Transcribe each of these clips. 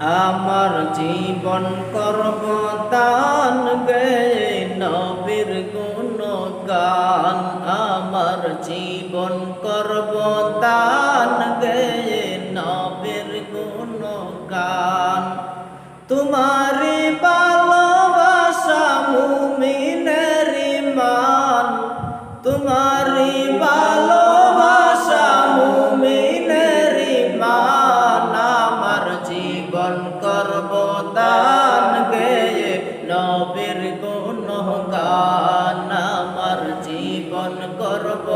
আমার জীবন করব দান গে নবীর গুণগান। আমার জীবন করব দান গে নবীর গুণগান। তোমারি ভালোবাসা মুমিনের ইমান। তোমারি ভালোবাসা করব গে নবীর গুণগান আমার জীবন করব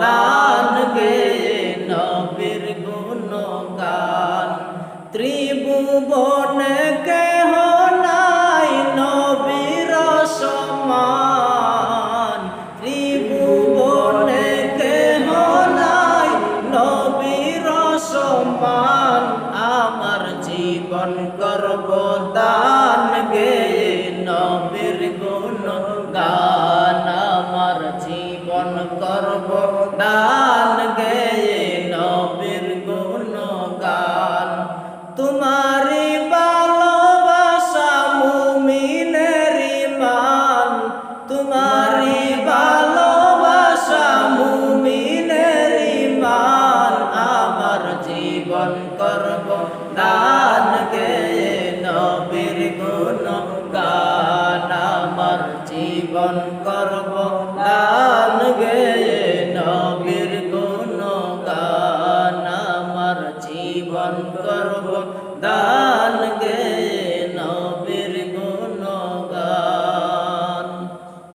দান নবীর গুণগান। ত্রিভুবন জীবন করব দান গে, নবীর গুণ গান আমার জীবন করব দান গে, নবীর গুণ গান তোমারি ভালোবাসা মুমিনের মান তোমার জীবন করব দান গে নবীর গুণ গান আমার জীবন করব দান